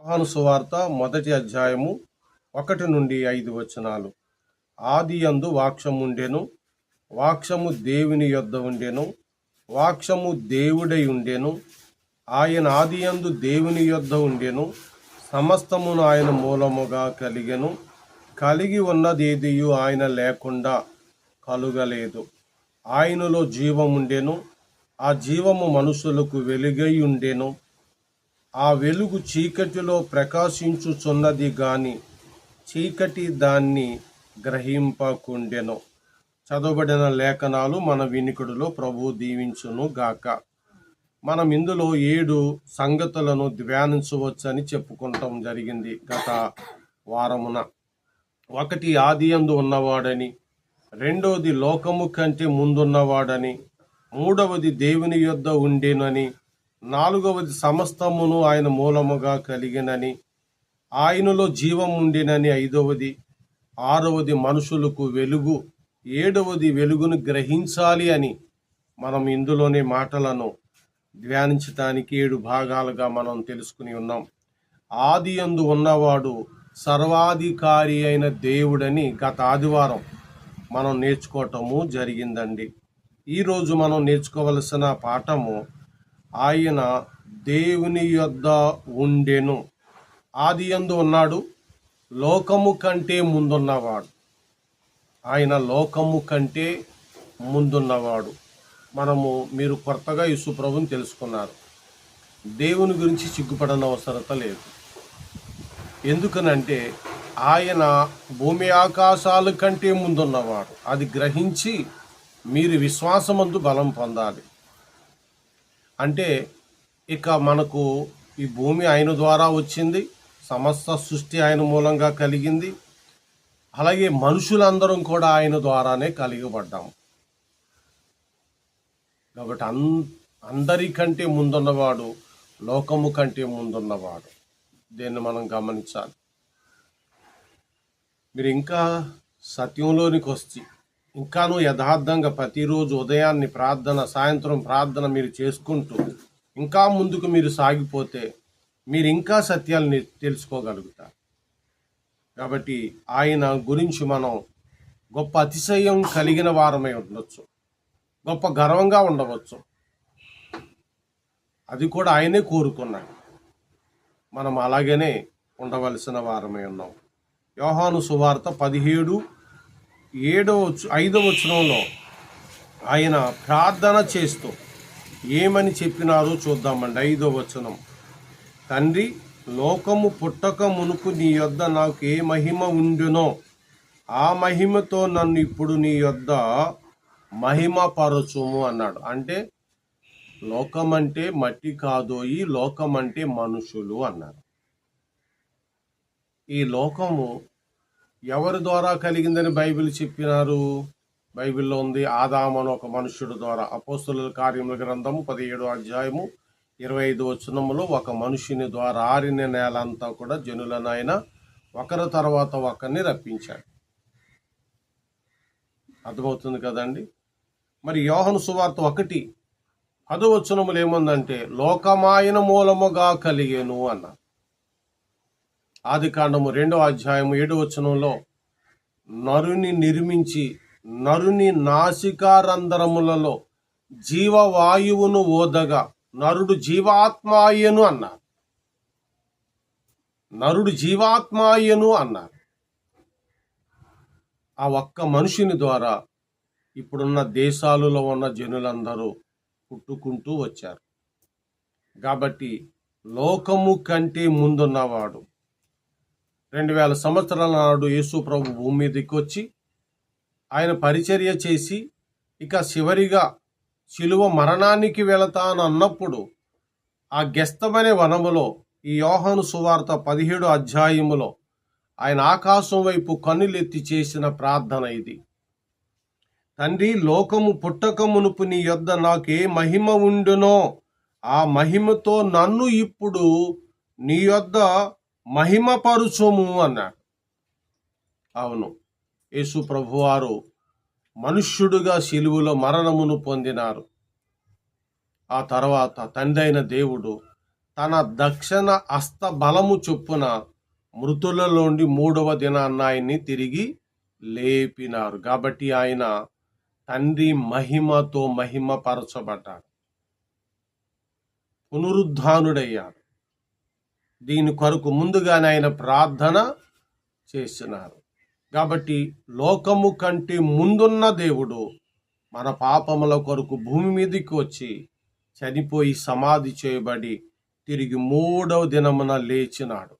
యోహాను సువార్త మొదటి అధ్యాయము ఒకటి నుండి ఐదు వచనాలు. ఆది వాక్ష్యం ఉండెను వాక్షము దేవుని యొద్ద ఉండెను వాక్షము దేవుడై ఉండెను ఆయన ఆది అందు దేవుని యొద్ద ఉండెను సమస్తమును ఆయన మూలముగా కలిగెను కలిగి ఉన్నదేదియు ఆయన లేకుండా కలుగలేదు. ఆయనలో జీవముండెను ఆ జీవము మనుషులకు వెలుగై ఉండెను ఆ వెలుగు చీకటిలో ప్రకాశించుచున్నది గాని చీకటి దాన్ని గ్రహింపకుండెను. చదవబడిన లేఖనాలు మన వినికుడిలో ప్రభు దీవించును గాక. మనం ఇందులో ఏడు సంగతులను ధ్యానించవచ్చని చెప్పుకుంటాం జరిగింది గత వారమున. ఒకటి ఆది యందు ఉన్నవాడని రెండవది లోకము కంటే ముందున్నవాడని మూడవది దేవుని యొద్ద ఉండేనని నాలుగవది సమస్తమును ఆయన మూలముగా కలిగినని ఆయనలో జీవం ఉండినని ఐదవది ఆరవది మనుషులకు వెలుగు ఏడవది వెలుగును గ్రహించాలి అని మనం ఇందులోనే మాటలను ధ్యానించటానికి ఏడు భాగాలుగా మనం తెలుసుకుని ఉన్నాం. ఆది యందు ఉన్నవాడు సర్వాధికారి అయిన దేవుడని గత ఆదివారం మనం నేర్చుకోవటము జరిగిందండి. ఈరోజు మనం నేర్చుకోవలసిన పాఠము ఆయన దేవుని యొద్ద ఉండెను. ఆది యందు ఉన్నాడు లోకము కంటే ముందున్నవాడు. ఆయన లోకము కంటే ముందున్నవాడు. మనము మీరు కొత్తగా యేసుప్రభుని తెలుసుకున్నారు. దేవుని గురించి సిగ్గుపడన అవసరత లేదు. ఎందుకనంటే ఆయన భూమి ఆకాశాల కంటే ముందున్నవాడు. అది గ్రహించి మీరు విశ్వాసమందు బలం పొందాలి. అంటే ఇక మనకు ఈ భూమి ఆయన ద్వారా వచ్చింది సమస్త సృష్టి ఆయన మూలంగా కలిగింది. అలాగే మనుషులందరం కూడా ఆయన ద్వారానే కలిగబడ్డాము కాబట్టి అన్ అందరికంటే ముందున్నవాడు లోకము కంటే ముందున్నవాడు. దీన్ని మనం గమనించాలి? మీరు ఇంకా సత్యంలోనికి వచ్చి ఇంకాను యథార్థంగా ప్రతిరోజు ఉదయాన్ని ప్రార్థన సాయంత్రం ప్రార్థన మీరు చేసుకుంటూ ఇంకా ముందుకు మీరు సాగిపోతే మీరు ఇంకా సత్యాలని తెలుసుకోగలుగుతారు. కాబట్టి ఆయన గురించి మనం గొప్ప అతిశయం కలిగిన వారమై ఉండొచ్చు. గొప్ప గర్వంగా ఉండవచ్చు. అది కూడా ఆయనే కోరుకున్నాడు. మనం అలాగనే ఉండవలసిన వారమై ఉన్నాం. యోహాను సువార్త పదిహేడు ఏడవ వచ- ఐదవ వచనంలో ఆయన ప్రార్థన చేస్తూ ఏమని చెప్పినారో చూద్దామండి. ఐదవ వచనం. తండ్రి లోకము పుట్టక మునుపు నీ యొద్ద నాకు ఏ మహిమ ఉండునో ఆ మహిమతో నన్ను ఇప్పుడు నీ యొద్ద మహిమపరచుము అన్నాడు. అంటే లోకం అంటే మట్టి కాదోయి లోకం అంటే మనుషులు అన్నారు. ఈ లోకము ఎవరి ద్వారా కలిగిందని బైబిల్ చెప్పినారు? బైబిల్లో ఉంది ఆదామను ఒక మనుష్యుడు ద్వారా. అపోస్తుల కార్యముల గ్రంథము పదిహేడు అధ్యాయము ఇరవై ఐదు వచనములో ఒక మనుషుని ద్వారా ఆరిన నేల అంతా కూడా జనులను ఒకరి తర్వాత ఒకరిని రప్పించాడు. అర్థమవుతుంది కదండి? మరి యోహను సువార్త ఒకటి పదవచనములు ఏముందంటే లోకమాయన మూలముగా కలిగేను అన్నారు. ఆది కాండము రెండో అధ్యాయము ఏడో వచనంలో నరుని నిర్మించి నరుని నాసికారంధ్రములలో జీవవాయువును ఓదగా నరుడు జీవాత్మాయను అన్నారు నరుడు జీవాత్మాయను అన్నారు ఆ ఒక్క మనుషుని ద్వారా ఇప్పుడున్న దేశాలలో ఉన్న జనులందరూ పుట్టుకుంటూ వచ్చారు. కాబట్టి లోకము కంటే ముందున్నవాడు రెండు వేల సంవత్సరాల నాడు యేసు ప్రభు భూమి మీదకి వచ్చి ఆయన పరిచర్య చేసి ఇక చివరిగా శిలువ మరణానికి వెళతాను అన్నప్పుడు ఆ గెస్తమనే వనములో ఈ యోహాను సువార్త పదిహేడు అధ్యాయములో ఆయన ఆకాశం వైపు కన్నులెత్తి చేసిన ప్రార్థన ఇది. తండ్రి లోకము పుట్టక మునుపు నీ యొద్ద నాకే మహిమ ఉండునో ఆ మహిమతో నన్ను ఇప్పుడు నీ యొద్ద మహిమపరుచుము అన్నాడు. అవును యేసు ప్రభువారు మనుష్యుడుగా శిలువులో మరణమును పొందినారు. ఆ తర్వాత తండైన దేవుడు తన దక్షిణ హస్త బలము చొప్పున మృతులలోండి మూడవ దినాన్న ఆయన్ని తిరిగి లేపినారు. కాబట్టి ఆయన తండ్రి మహిమతో మహిమపరచబడ్డాడు. పునరుద్ధానుడయ్యాడు. దీని కొరకు ముందుగానే ఆయన ప్రార్థన చేసినారు కాబట్టి లోకము కంటే ముందున్న దేవుడు మన పాపముల కొరకు భూమి మీదకి వచ్చి చనిపోయి సమాధి చేయబడి తిరిగి మూడవ దినమున లేచినాడు.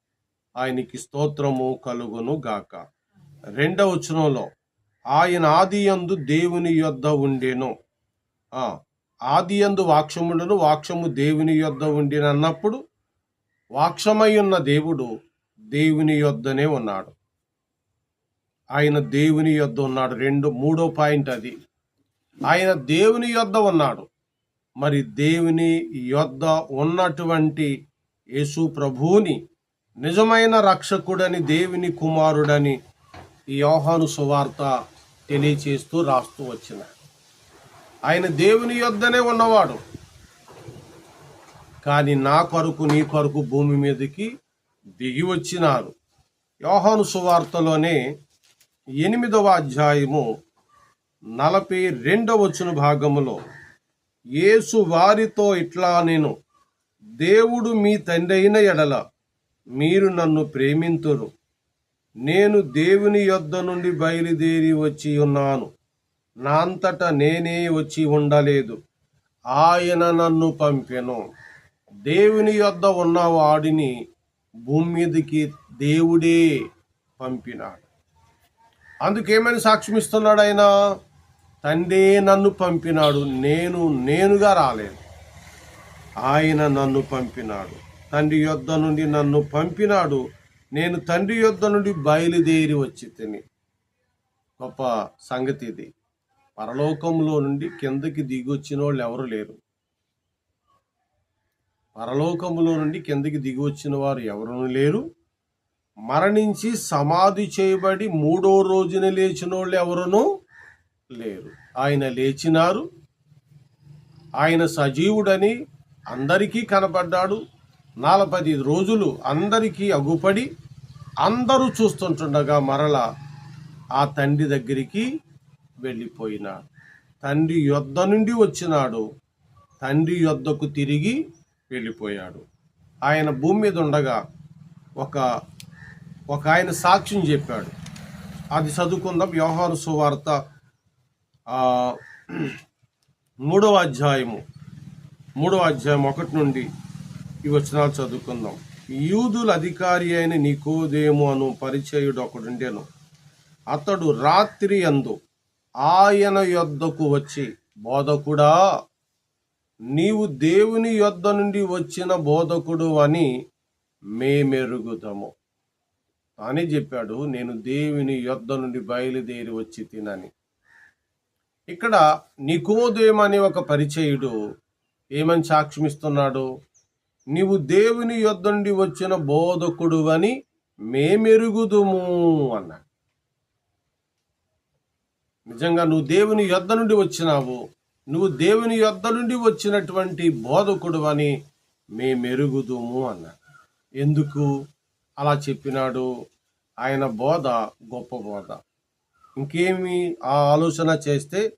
ఆయనకి స్తోత్రము కలుగును గాక. రెండవ వచనంలో ఆయన ఆది అందు దేవుని యొద్ద ఉండెను. ఆ, ఆది అందు వాక్షముండను వాక్షము దేవుని యొద్ద ఉండేనన్నప్పుడు వాక్షమయ్యున్న ఉన్న దేవుడు దేవుని యొద్దనే ఉన్నాడు. ఆయన దేవుని యొద్ద ఉన్నాడు. రెండు మూడో పాయింట్ అది. ఆయన దేవుని యొద్ద ఉన్నాడు. మరి దేవుని యొద్ద ఉన్నటువంటి యేసు ప్రభువుని నిజమైన రక్షకుడని దేవుని కుమారుడని ఈ యోహాను సువార్త తెలియచేస్తూ రాస్తూ వచ్చిన. ఆయన దేవుని యొద్దనే ఉన్నవాడు. కానీ నా కొరకు నీ కొరకు భూమి మీదకి దిగి వచ్చినారు. యోహాను సువార్తలోనే ఎనిమిదవ అధ్యాయము నలభై రెండవ వచ్చిన భాగములో యేసు వారితో ఇట్లా నేను దేవుడు మీ తండ్రి అయిన ఎడల మీరు నన్ను ప్రేమింతురు. నేను దేవుని యొద్ద నుండి బయలుదేరి వచ్చి ఉన్నాను. నా అంతట నేనే వచ్చి ఉండలేదు. ఆయన నన్ను పంపెను. దేవుని యొద్ద ఉన్న వాడిని భూమి మీదకి దేవుడే పంపినాడు. అందుకేమని సాక్ష్యమిస్తున్నాడు ఆయన? తండ్రి నన్ను పంపినాడు నేను నేనుగా రాలేదు ఆయన నన్ను పంపినాడు తండ్రి యొద్ద నుండి నన్ను పంపినాడు నేను తండ్రి యొద్ద నుండి బయలుదేరి వచ్చి తిని. గొప్ప సంగతి ఇది. పరలోకంలో నుండి కిందకి దిగొచ్చిన వాళ్ళు ఎవరు లేరు. పరలోకములో నుండి కిందకి దిగి వచ్చిన వారు ఎవరూ లేరు. మరణించి సమాధి చేయబడి మూడో రోజున లేచిన వాళ్ళు ఎవరునూ లేరు. ఆయన లేచినారు. ఆయన సజీవుడని అందరికీ కనపడ్డాడు నలభై రోజులు అందరికీ అగుపడి అందరూ చూస్తుంటుండగా మరల ఆ తండ్రి దగ్గరికి వెళ్ళిపోయినాడు. తండ్రి యొద్ద నుండి వచ్చినాడు. తండ్రి యొద్దకు తిరిగి వెళ్ళిపోయాడు. ఆయన భూమి మీద ఉండగా ఒక ఒక ఆయన సాక్ష్యం చెప్పాడు. అది చదువుకుందాం. వ్యవహార సువార్త మూడవ అధ్యాయము. మూడవ అధ్యాయం ఒకటి నుండి ఈ వచనాలు చదువుకుందాం. యూదుల అధికారి అయిన నికోదేము అను పరిచయుడు ఒకడుండెను అతడు రాత్రి అందు ఆయన యొద్దకు వచ్చి బోధకుడా నీవు దేవుని యొద్ద నుండి వచ్చిన బోధకుడు అని మేమెరుగుదము. అని చెప్పాడు నేను దేవుని యొద్ద నుండి బయలుదేరి వచ్చి తినని. ఇక్కడ నికోదేం అనే ఒక పరిచయుడు ఏమని సాక్ష్యమిస్తున్నాడు? నీవు దేవుని యొద్ద నుండి వచ్చిన బోధకుడు అని మేమెరుగుదుము అన్నాడు. నిజంగా నువ్వు దేవుని యొద్ద నుండి వచ్చినావు నువ్వు దేవుని యొద్ద నుండి వచ్చినటువంటి బోధకుడు అని మేమెరుగుదుము అన్నాడు. ఎందుకు? అలా చెప్పినాడు. ఆయన బోధ గొప్ప బోధ. ఇంకేమి ఆ ఆలోచన చేస్తే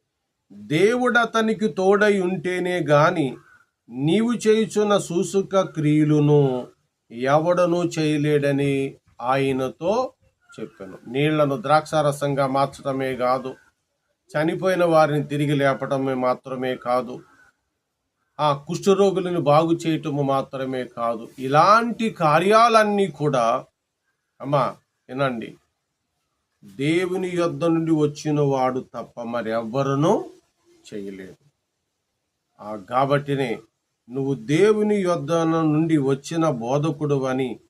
దేవుడు అతనికి తోడై ఉంటేనే గాని నీవు చేయుచున్న సూసుక క్రియలను ఎవడనూ చేయలేడని ఆయనతో చెప్పాను. నీళ్ళను ద్రాక్షారసంగా మార్చడమే కాదు చనిపోయిన వారిని తిరిగి లేపటమే మాత్రమే కాదు ఆ కుష్ఠరోగులను బాగు చేయటము మాత్రమే కాదు. ఇలాంటి కార్యాలన్నీ కూడా అమ్మా వినండి. దేవుని యొద్ద నుండి వచ్చిన వాడు తప్ప మరి ఎవ్వరునూ చేయలేదు. ఆ కాబట్టినే నువ్వు దేవుని యొద్ద నుండి వచ్చిన బోధకుడు అని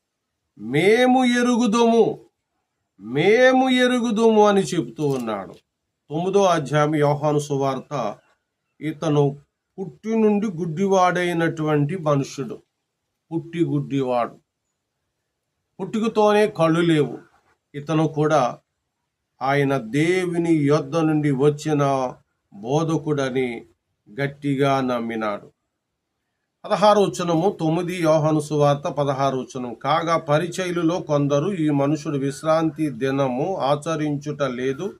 మేము ఎరుగుదుము. మేము ఎరుగుదుము అని చెబుతూ ఉన్నాడు. తొమ్మిదో అధ్యాయం యోహాను సువార్త ఇతను పుట్టి నుండి గుడ్డివాడైనటువంటి మనుషుడు పుట్టి గుడ్డివాడు. పుట్టుకతోనే కళ్ళు లేవు. ఇతను కూడా ఆయన దేవుని యొద్ద నుండి వచ్చిన బోధకుడని గట్టిగా నమ్మినాడు. పదహారు వచనము తొమ్మిది యోహను సువార్త పదహారు వచనం. కాగా పరిచయులలో కొందరు ఈ మనుషుడు విశ్రాంతి దినము ఆచరించుట లేదు.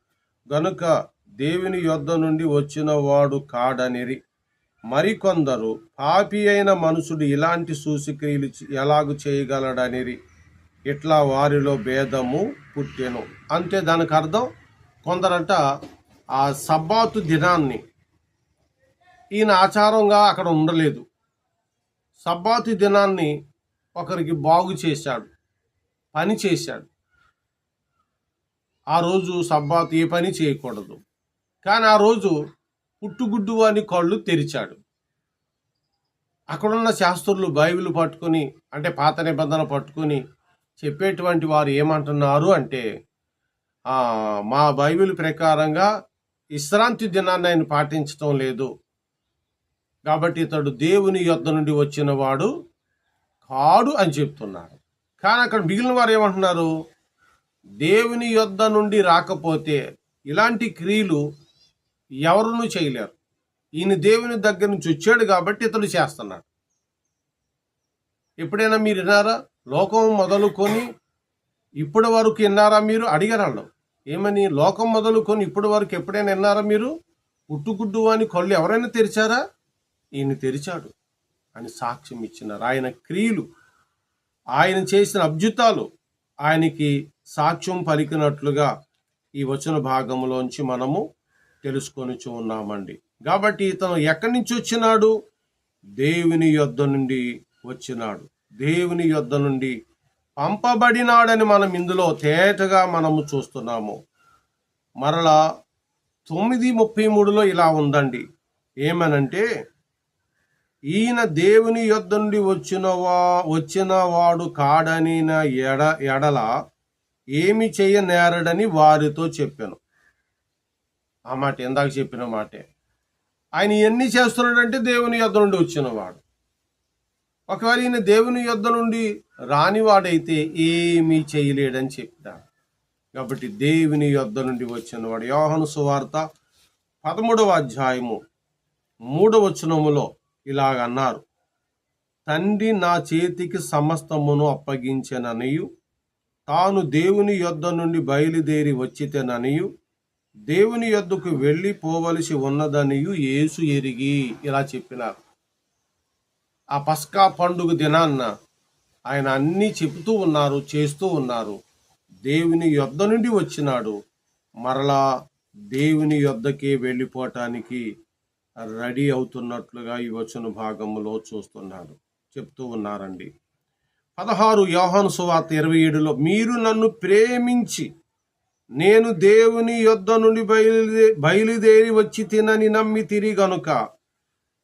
గనుక దేవుని యొద్ద నుండి వచ్చిన వాడు కాడనిరి. మరికొందరు పాపి అయిన మనుషుడు ఇలాంటి సూచిక్రియలు ఎలాగు చేయగలడనిరి. ఇట్లా వారిలో భేదము పుట్టెను. అంతే దానికి అర్థం కొందరంట ఆ సబ్బాతు దినాన్ని ఈయన ఆచారంగా అక్కడ ఉండలేదు. సబ్బాతు దినాన్ని ఒకరికి బాగు చేశాడు. పని చేశాడు. ఆ రోజు సబ్బాతు ఏ పని చేయకూడదు. కానీ ఆ రోజు పుట్టుగుడ్డు అని కళ్ళు తెరిచాడు. అక్కడున్న శాస్త్రులు బైబిల్ పట్టుకొని అంటే పాత నిబంధన పట్టుకొని చెప్పేటువంటి వారు ఏమంటున్నారు అంటే మా బైబిల్ ప్రకారంగా విశ్రాంతి దినాన్ని ఆయన పాటించటం లేదు. కాబట్టి ఇతడు దేవుని యొద్ద నుండి వచ్చిన వాడు కాడు అని చెప్తున్నారు. కానీ అక్కడ మిగిలిన వారు ఏమంటున్నారు? దేవుని యొద్ద నుండి రాకపోతే ఇలాంటి క్రియలు ఎవరునూ చేయలేరు. ఈయన దేవుని దగ్గర నుంచి వచ్చాడు కాబట్టి ఇతడు చేస్తున్నాడు. ఎప్పుడైనా మీరు విన్నారా? లోకం మొదలుకొని ఇప్పటి వరకు విన్నారా మీరు? అడిగారాళ్ళు ఏమని? లోకం మొదలుకొని ఇప్పటి వరకు ఎప్పుడైనా విన్నారా మీరు? పుట్టుగుడ్డు అని కళ్ళు ఎవరైనా తెరిచారా? ఈయన తెరిచాడు. అని సాక్ష్యం ఇచ్చినారు. ఆయన క్రియలు ఆయన చేసిన అభ్యుతాలు ఆయనకి సాక్ష్యం పలికినట్లుగా ఈ వచన భాగంలోంచి మనము తెలుసుకొని ఉన్నామండి. కాబట్టి ఇతను ఎక్కడి నుంచి వచ్చినాడు? దేవుని యొద్ద నుండి వచ్చినాడు. దేవుని యొద్ద నుండి పంపబడినాడని మనం ఇందులో తేటగా మనము చూస్తున్నాము. మరలా తొమ్మిది ముప్పై మూడులో ఇలా ఉందండి. ఏమనంటే ఈయన దేవుని యొద్ద నుండి వచ్చిన వా వచ్చిన వాడు కాడనిన ఎడ ఎడల ఏమి చేయనేరడని వారితో చెప్పాను. ఆ మాట ఇందాక చెప్పిన మాటే. ఆయన ఎన్ని చేస్తున్నాడంటే దేవుని యుద్ధ నుండి వచ్చినవాడు. ఒకవేళ ఈయన దేవుని యుద్ధ నుండి రానివాడైతే ఏమీ చేయలేడని చెప్పాడు కాబట్టి దేవుని యొద్ద నుండి వచ్చినవాడు. యోహను సువార్త పదమూడవ అధ్యాయము మూడవ వచనములో ఇలాగన్నారు తండ్రి నా చేతికి సమస్తమును అప్పగించననియు తాను దేవుని యొద్ద నుండి బయలుదేరి వచ్చితేననియు దేవుని యొద్దకు వెళ్ళి పోవలసి ఉన్నదనియు యేసు ఎరిగి ఇలా చెప్పినారు. ఆ పస్కా పండుగ దినాన్న ఆయన అన్నీ చెబుతూ ఉన్నారు చేస్తూ ఉన్నారు. దేవుని యొద్ద నుండి వచ్చినాడు. మరలా దేవుని యొద్దకే వెళ్ళిపోవటానికి రెడీ అవుతున్నట్లుగా ఈ వచన భాగంలో చూస్తున్నాడు. చెప్తూ ఉన్నారండి. పదహారు యోహాను సువార్త ఇరవై ఏడులో మీరు నన్ను ప్రేమించి నేను దేవుని యొద్ద నుండి బయలుదే బయలుదేరి వచ్చి తినని నమ్మి తిరిగి గనుక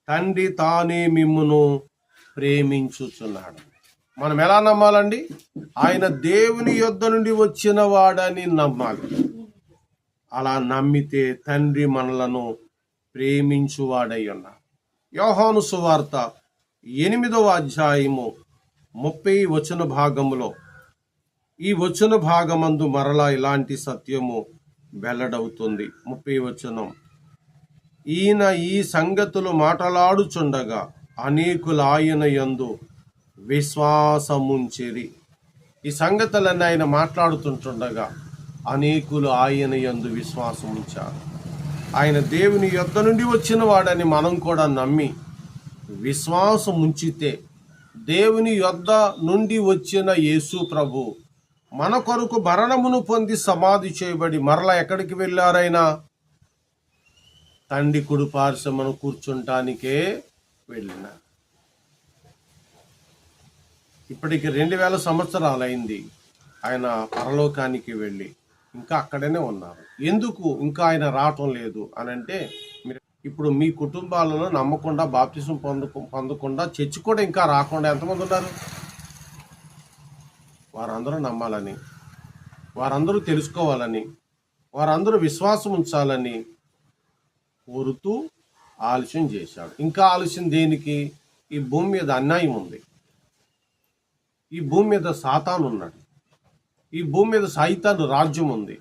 తండ్రి తానే మిమ్మును ప్రేమించుచున్నాడు. మనం ఎలా నమ్మాలండి? ఆయన దేవుని యొద్ద నుండి వచ్చిన వాడని నమ్మాలి. అలా నమ్మితే తండ్రి మనలను ప్రేమించువాడై ఉన్నాడు. యోహాను సువార్త ఎనిమిదవ అధ్యాయము ముప్పై వచన భాగములో. ఈ వచన భాగమందు మరలా ఇలాంటి సత్యము వెల్లడవుతుంది. ముప్పై వచనం. ఈయన ఈ సంగతులు మాట్లాడుచుండగా అనేకులు ఆయన యందు విశ్వాసముంచిరి. ఈ సంగతులన్నీ ఆయన మాట్లాడుతుంటుండగా అనేకులు ఆయన యందు విశ్వాసం ఉంచారు ఆయన దేవుని యొద్ద నుండి వచ్చిన వాడని మనం కూడా నమ్మి విశ్వాసం ఉంచితే దేవుని యొద్ద నుండి వచ్చిన యేసు ప్రభు మన కొరకు మరణమును పొంది సమాధి చేయబడి మరల ఎక్కడికి వెళ్ళారైనా? తండ్రి కుడి పార్శ్వమును కూర్చుంటానికే వెళ్ళిన. ఇప్పటికి రెండు వేల సంవత్సరాలైంది ఆయన పరలోకానికి వెళ్ళి. ఇంకా అక్కడనే ఉన్నారు. ఎందుకు? ఇంకా ఆయన రావటం లేదు అని అంటే ఇప్పుడు మీ కుటుంబాలను నమ్మకుండా బాప్తిసం పొందు పొందకుండా చర్చి కూడా ఇంకా రాకుండా ఎంతమంది ఉన్నారు వారందరూ నమ్మాలని వారందరూ తెలుసుకోవాలని వారందరూ విశ్వాసం ఉంచాలని కోరుతూ ఆలస్యం చేశాడు. ఇంకా ఆలస్యం దేనికి? ఈ భూమి మీద అన్యాయం ఉంది. ఈ భూమి మీద సాతాను ఉన్నాడు ఈ భూమి మీద సైతాను రాజ్యం ఉంది.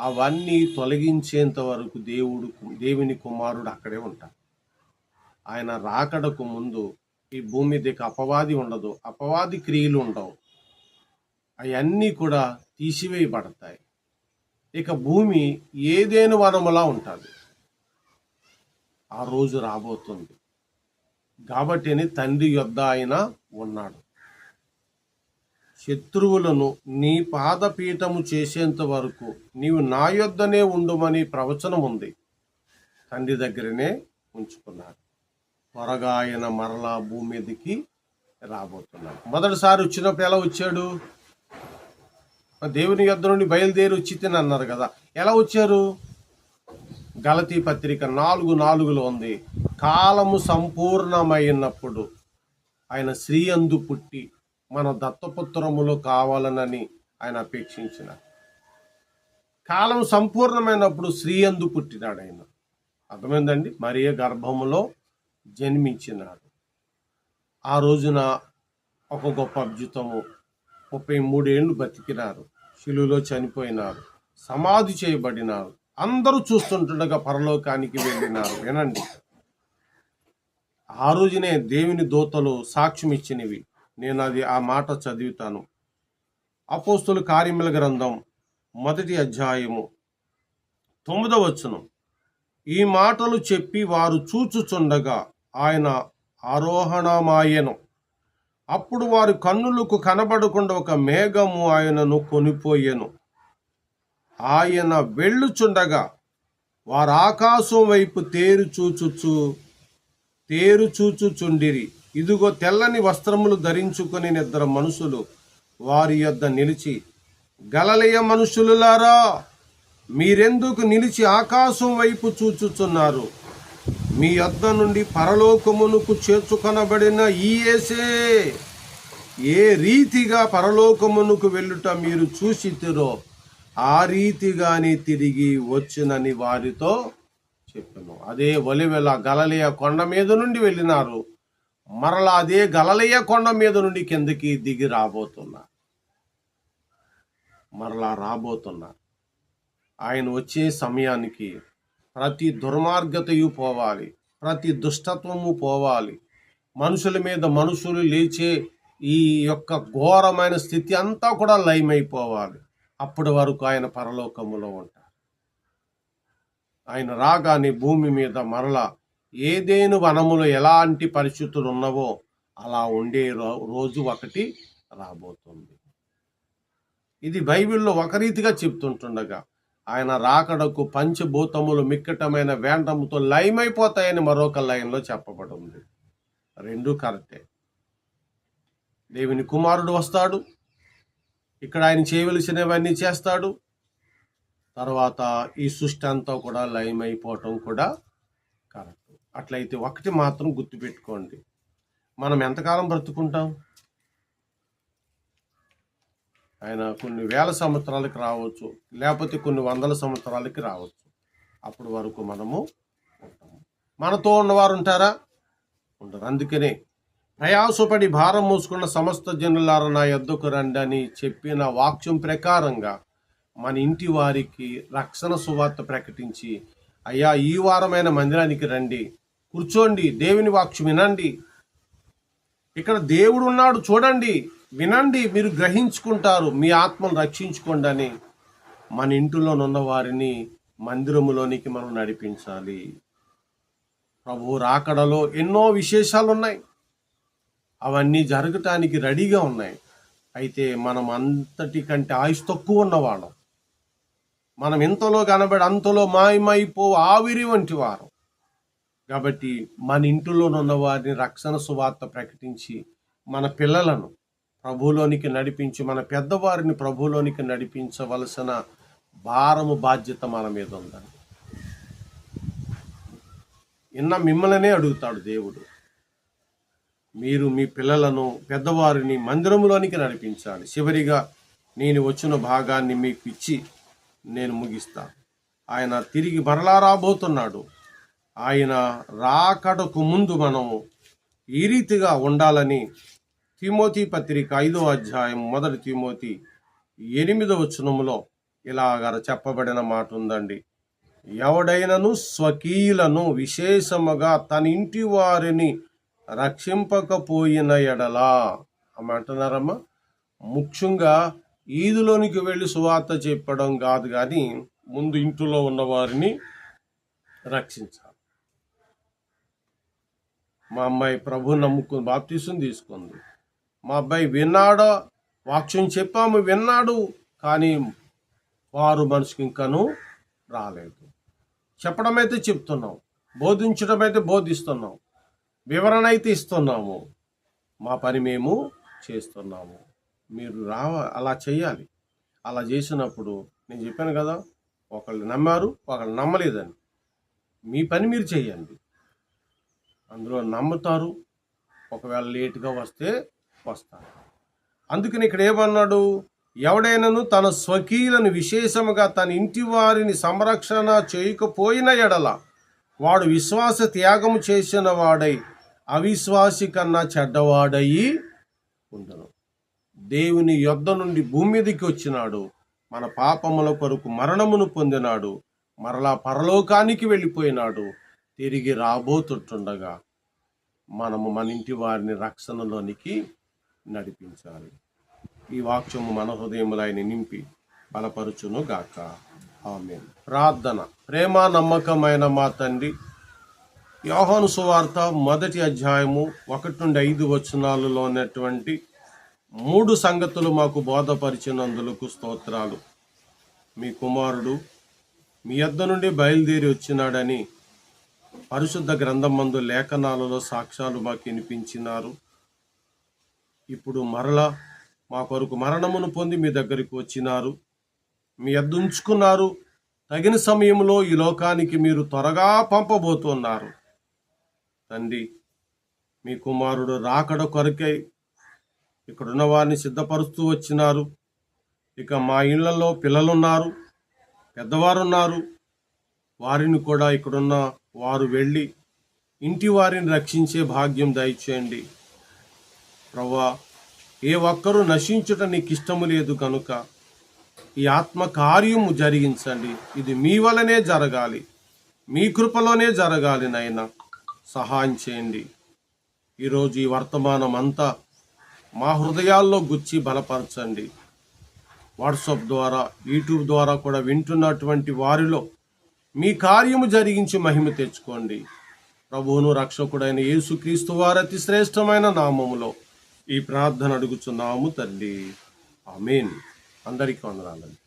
అవన్నీ తొలగించేంత వరకు దేవుడు దేవుని కుమారుడు అక్కడే ఉంటాడు. ఆయన రాకడకు ముందు ఈ భూమి మీదకి అపవాది ఉండదు. అపవాది క్రియలు ఉండవు. అవన్నీ కూడా తీసివేయబడతాయి. ఇక భూమి ఏదేను వనములా ఉంటుంది. ఆ రోజు రాబోతుంది. కాబట్టిని తండ్రి యొద్ద ఆయన ఉన్నాడు. శత్రువులను నీ పాదపీఠము చేసేంత వరకు నీవు నా యొద్దనే ఉండుమని ప్రవచనం ఉంది. తండ్రి దగ్గరనే ఉంచుకున్నాడు. త్వరగా ఆయన మరలా భూమి మీదకి రాబోతున్నాడు. మొదటిసారి వచ్చినప్పుడు ఎలా వచ్చాడు? దేవుని యొద్ద నుండి బయలుదేరి వచ్చి అన్నారు కదా. ఎలా వచ్చారు? గలతీ పత్రిక నాలుగు నాలుగులో ఉంది. కాలము సంపూర్ణమైనప్పుడు ఆయన శ్రీ అందు పుట్టి మన దత్తపుత్రములు కావాలనని ఆయన అపేక్షించిన కాలం సంపూర్ణమైనప్పుడు స్త్రీ అందు పుట్టినాడు ఆయన. అర్థమైందండి? మరియ గర్భములో జన్మించినాడు. ఆ రోజున ఒక గొప్ప అభ్యుతము ముప్పై మూడేళ్ళు బతికినారు. శిలువలో చనిపోయినారు. సమాధి చేయబడినారు. అందరూ చూస్తుంటుండగా పరలోకానికి వెళ్ళినారు. వినండి. ఆ రోజునే దేవుని దూతలు సాక్ష్యం ఇచ్చినవి నేను అది ఆ మాట చదువుతాను. అపోస్తుల కార్యముల గ్రంథం మొదటి అధ్యాయము తొమ్మిదవ వచనం. ఈ మాటలు చెప్పి వారు చూచుచుండగా ఆయన ఆరోహణమాయను. అప్పుడు వారి కన్నులకు కనబడకుండా ఒక మేఘము ఆయనను కొనిపోయెను. ఆయన వెళ్ళుచుండగా వారు ఆకాశం వైపు తేరు చూచుచు తేరు చూచుచుండిరి. ఇదిగో తెల్లని వస్త్రములు ధరించుకుని ఇద్దరు మనుషులు వారి యొద్ద నిలిచి గలలయ మనుషులులారా మీరెందుకు నిలిచి ఆకాశం వైపు చూచుచున్నారు? మీ యొద్ద నుండి పరలోకమునకు చేర్చుకొనబడిన ఈ ఏసే ఏ రీతిగా పరలోకమునకు వెళ్ళుట మీరు చూసితిరో ఆ రీతిగానే తిరిగి వచ్చునని వారితో చెప్పాను. అదే ఒలివెల గలలియ కొండ మీద నుండి వెళ్ళినారు. మరలా అదే గలలయ్య కొండ మీద నుండి కిందకి దిగి రాబోతున్నా. మరలా రాబోతున్నా. ఆయన వచ్చే సమయానికి ప్రతి దుర్మార్గతయు పోవాలి ప్రతి దుష్టత్వము పోవాలి. మనుషుల మీద మనుషులు లేచే ఈ యొక్క ఘోరమైన స్థితి అంతా కూడా లయమైపోవాలి. అప్పటి వరకు ఆయన పరలోకములో ఉంటారు ఆయన రాగానే భూమి మీద మరలా ఏదేను వనములు ఎలాంటి పరిస్థితులు ఉన్నవో అలా ఉండే రో- రోజు ఒకటి రాబోతుంది. ఇది బైబిల్లో ఒక రీతిగా చెప్తుంటుండగా ఆయన రాకడకు పంచభూతములు మిక్కటమైన వేండముతో లయమైపోతాయని మరొక లయంలో చెప్పబడింది. రెండు కరెక్టే. దేవుని కుమారుడు వస్తాడు. ఇక్కడ ఆయన చేయవలసినవన్నీ చేస్తాడు. తర్వాత ఈ సృష్టి అంతా కూడా లయమైపోవటం కూడా కరెక్ట్. అట్లయితే ఒకటి మాత్రం గుర్తుపెట్టుకోండి. మనం ఎంతకాలం బ్రతుకుంటాం? ఆయన కొన్ని వేల సంవత్సరాలకి రావచ్చు లేకపోతే కొన్ని వందల సంవత్సరాలకి రావచ్చు. అప్పటి వరకు మనము ఉంటాము మనతో ఉన్నవారు ఉంటారా? ఉండరు. అందుకనే ప్రయాసపడి భారం మూసుకున్న సమస్త జనులారా నా ఎద్దుకు రండి అని చెప్పిన వాక్యం ప్రకారంగా మన ఇంటి వారికి రక్షణ సువార్త ప్రకటించి అయ్యా ఈ వారమైన మందిరానికి రండి. కూర్చోండి దేవుని వాక్యం వినండి. ఇక్కడ దేవుడు ఉన్నాడు చూడండి వినండి మీరు గ్రహించుకుంటారు మీ ఆత్మను రక్షించుకోండి అని. మన ఇంటిలోనున్న వారిని మందిరములోనికి మనం నడిపించాలి. ప్రభు రాకడలో ఎన్నో విశేషాలు ఉన్నాయి అవన్నీ జరగటానికి రెడీగా ఉన్నాయి. అయితే మనం అంతటి కంటే ఆయుష్ తక్కువ ఉన్నవాళ్ళం. మనం ఇంతలో కనబడి అంతలో మాయమైపో ఆవిరి వంటి వారు. కాబట్టి మన ఇంటిలోనున్న వారిని రక్షణ సువార్త ప్రకటించి మన పిల్లలను ప్రభులోనికి నడిపించి మన పెద్దవారిని ప్రభులోనికి నడిపించవలసిన భారము బాధ్యత మన మీద ఉందండి. ఇన్న మిమ్మల్నే అడుగుతాడు దేవుడు మీరు మీ పిల్లలను పెద్దవారిని మందిరంలోనికి నడిపించాలి. చివరిగా నేను వచ్చిన భాగాన్ని మీకు ఇచ్చి నేను ముగిస్తాను ఆయన తిరిగి మరలా రాబోతున్నాడు. ఆయన రాకడకు ముందు మనము ఈ రీతిగా ఉండాలని తిమోతి పత్రిక ఐదో అధ్యాయం మొదటి తిమోతి ఎనిమిదవ వచనములో ఇలాగ చెప్పబడిన మాట ఉందండి. ఎవడైనను స్వకీయులను విశేషముగా తన ఇంటి వారిని రక్షింపకపోయిన ఎడలా. అమ్మ అంటున్నారమ్మా? ముఖ్యంగా ఈదులోనికి వెళ్ళి సువార్త చెప్పడం కాదు కానీ ముందు ఇంటిలో ఉన్న వారిని రక్షించాలి. మా అమ్మాయి ప్రభు నమ్ముకుని బాప్తీసం తీసుకుంది. మా అబ్బాయి విన్నాడో? వాక్యం చెప్పాము విన్నాడు కానీ వారు మనసుకి ఇంకాను రాలేదు. చెప్పడం అయితే చెప్తున్నాం బోధించడం అయితే బోధిస్తున్నాం వివరణ అయితే ఇస్తున్నాము. మా పని మేము చేస్తున్నాము. మీరు రావ అలా చేయాలి. అలా చేసినప్పుడు నేను చెప్పాను కదా ఒకళ్ళు నమ్మారు ఒకళ్ళు నమ్మలేదని. మీ పని మీరు చేయండి. అందులో నమ్ముతారు. ఒకవేళ లేటుగా వస్తే వస్తారు. అందుకని ఇక్కడ ఏమన్నాడు? ఎవడైనను తన స్వకీయులను విశేషముగా తన ఇంటి వారిని సంరక్షణ చేయకపోయిన ఎడల వాడు విశ్వాస త్యాగము చేసిన వాడై అవిశ్వాసి కన్నా చెడ్డవాడయి ఉండను. దేవుని యొద్ద నుండి భూమి మీదకి వచ్చినాడు. మన పాపముల కొరకు మరణమును పొందినాడు. మరలా పరలోకానికి వెళ్ళిపోయినాడు. తిరిగి రాబోతుండగా మనము మన ఇంటి వారిని రక్షణలోనికి నడిపించాలి. ఈ వాక్యము మన హృదయములైన నింపి బలపరుచును గాక ఆమె ప్రార్థన. ప్రేమ నమ్మకమైన మా తండ్రి యోహాను సువార్త మొదటి అధ్యాయము ఒకటి నుండి ఐదు వచనాలలో ఉన్నటువంటి మూడు సంగతులు మాకు బోధపరిచినందులకు స్తోత్రాలు. మీ కుమారుడు మీ యొద్ద నుండి బయలుదేరి వచ్చినాడని పరిశుద్ధ గ్రంథం మందు లేఖనాలలో సాక్ష్యాలు మాకు వినిపించినారు. ఇప్పుడు మరలా మా కొరకు మరణమును పొంది మీ దగ్గరికి వచ్చినారు. మీ యొద్ద ఉంచుకున్నారు. తగిన సమయంలో ఈ లోకానికి మీరు త్వరగా పంపబోతున్నారు. తండ్రి మీ కుమారుడు రాకడ కొరకై ఇక్కడున్న వారిని సిద్ధపరుస్తూ వచ్చినారు. ఇక మా ఇళ్ళలో పిల్లలున్నారు పెద్దవారున్నారు. వారిని కూడా ఇక్కడున్న వారు వెళ్ళి ఇంటి వారిని రక్షించే భాగ్యం దయచేయండి. ప్రవ్వా ఏ ఒక్కరూ నశించుట నీకు ఇష్టము లేదు కనుక ఈ ఆత్మ కార్యము జరిగించండి. ఇది మీ వలనే జరగాలి. మీ కృపలోనే జరగాలి నాయన. సహాయం చేయండి. ఈరోజు ఈ వర్తమానం అంతా మా హృదయాల్లో గుచ్చి బలపరచండి. వాట్సాప్ ద్వారా యూట్యూబ్ ద్వారా కూడా వింటున్నటువంటి వారిలో మీ కార్యము జరిగించి మహిమ తెచ్చుకోండి. ప్రభువును రక్షకుడైన యేసుక్రీస్తు వారి అతి శ్రేష్టమైన నామములో ఈ ప్రార్థన అడుగుచున్నాము తల్లి. ఆమెన్. అందరికీ వందనాలండి.